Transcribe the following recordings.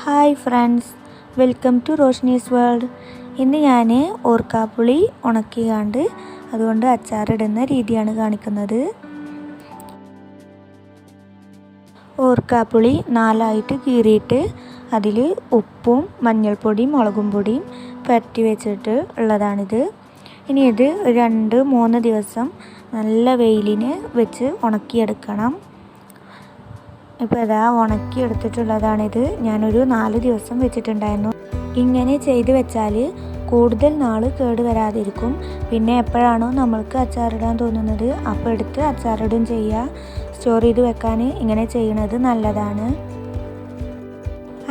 Hi friends welcome to Roshni's world. ഇന്ന് ഞാൻ ഓർക്കാപ്പുളി ഉണക്കിയാണ്ട് അതുകൊണ്ട് അച്ചാറിടുന്ന രീതിയാണ് കാണിക്കുന്നത്. ഓർക്കാപ്പുളി നാലായിട്ട് കീറിയിട്ട് അതിൽ ഉപ്പും മഞ്ഞൾപ്പൊടിയും മുളകും പൊടിയും പരട്ടി വെച്ചിട്ട് ഉള്ളതാണിത്. ഇനി ഇത് രണ്ട് മൂന്ന് ദിവസം നല്ല വെയിലിന് വെച്ച് ഉണക്കിയെടുക്കണം. ഇപ്പോൾ ഇതാ ഉണക്കി എടുത്തിട്ടുള്ളതാണിത്. ഞാനൊരു നാല് ദിവസം വെച്ചിട്ടുണ്ടായിരുന്നു. ഇങ്ങനെ ചെയ്ത് വെച്ചാൽ കൂടുതൽ നാൾ കേട് വരാതിരിക്കും. പിന്നെ എപ്പോഴാണോ നമ്മൾക്ക് അച്ചാറിടാൻ തോന്നുന്നത് അപ്പോൾ എടുത്ത് അച്ചാറിടും ചെയ്യുക സ്റ്റോർ ചെയ്ത് വെക്കാൻ ഇങ്ങനെ ചെയ്യണത് നല്ലതാണ്.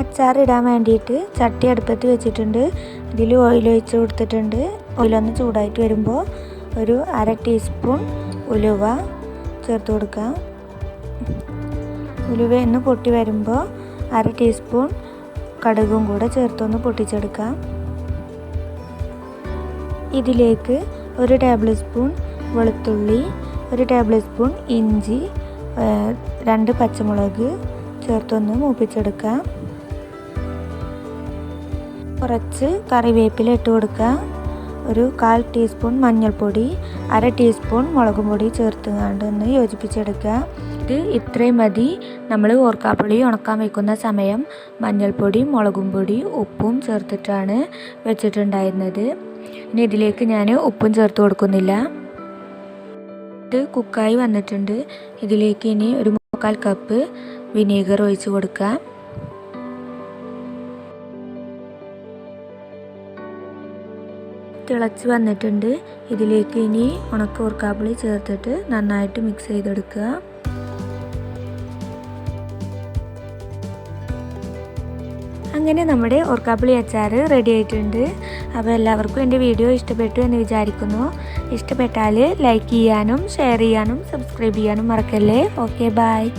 അച്ചാറിടാൻ വേണ്ടിയിട്ട് ചട്ടി അടുപ്പത്ത് വെച്ചിട്ടുണ്ട്. ഇതിൽ ഓയിൽ ഒഴിച്ച് കൊടുത്തിട്ടുണ്ട്. ഓയിലൊന്ന് ചൂടായിട്ട് വരുമ്പോൾ ഒരു അര ടീസ്പൂൺ ഉലുവ ചേർത്ത് കൊടുക്കാം. ഉലുവ ഒന്ന് പൊട്ടി വരുമ്പോൾ അര ടീസ്പൂൺ കടുകും കൂടെ ചേർത്തൊന്ന് പൊട്ടിച്ചെടുക്കാം. ഇതിലേക്ക് ഒരു ടേബിൾ സ്പൂൺ വെളുത്തുള്ളി ഒരു ടേബിൾ സ്പൂൺ ഇഞ്ചി രണ്ട് പച്ചമുളക് ചേർത്തൊന്ന് മൂപ്പിച്ചെടുക്കാം. കുറച്ച് കറിവേപ്പില ഇട്ട് കൊടുക്കുക ഒരു കാൽ ടീസ്പൂൺ മഞ്ഞൾപ്പൊടി അര ടീസ്പൂൺ മുളകും പൊടി ചേർത്തുകൊണ്ട് ഒന്ന് യോജിപ്പിച്ചെടുക്കുക ഇത് ഇത്രയും മതി. നമ്മൾ ഓർക്കാപ്പുളി ഉണക്കാൻ വെക്കുന്ന സമയം മഞ്ഞൾപ്പൊടി മുളകും പൊടി ഉപ്പും ചേർത്തിട്ടാണ് വെച്ചിട്ടുണ്ടായിരുന്നത്. ഇനി ഇതിലേക്ക് ഞാൻ ഉപ്പും ചേർത്ത് കൊടുക്കുന്നില്ല. ഇത് കുക്കായി വന്നിട്ടുണ്ട്. ഇതിലേക്ക് ഇനി ഒരു മുക്കാൽ കപ്പ് വിനീഗർ ഒഴിച്ച് കൊടുക്കുക തിളച്ച് വന്നിട്ടുണ്ട്. ഇതിലേക്ക് ഇനി ഉണക്ക ഉറക്കാപ്പുളി ചേർത്തിട്ട് നന്നായിട്ട് മിക്സ് ചെയ്തെടുക്കുക അങ്ങനെ നമ്മുടെ ഓർക്കാപ്പിളി അച്ചാർ റെഡി ആയിട്ടുണ്ട്. അപ്പോൾ എല്ലാവർക്കും എന്റെ വീഡിയോ ഇഷ്ടപ്പെട്ടു എന്ന് വിചാരിക്കുന്നു. ഇഷ്ടപ്പെട്ടാൽ ലൈക്ക് ചെയ്യാനും ഷെയർ ചെയ്യാനും സബ്സ്ക്രൈബ് ചെയ്യാനും മറക്കല്ലേ? Okay bye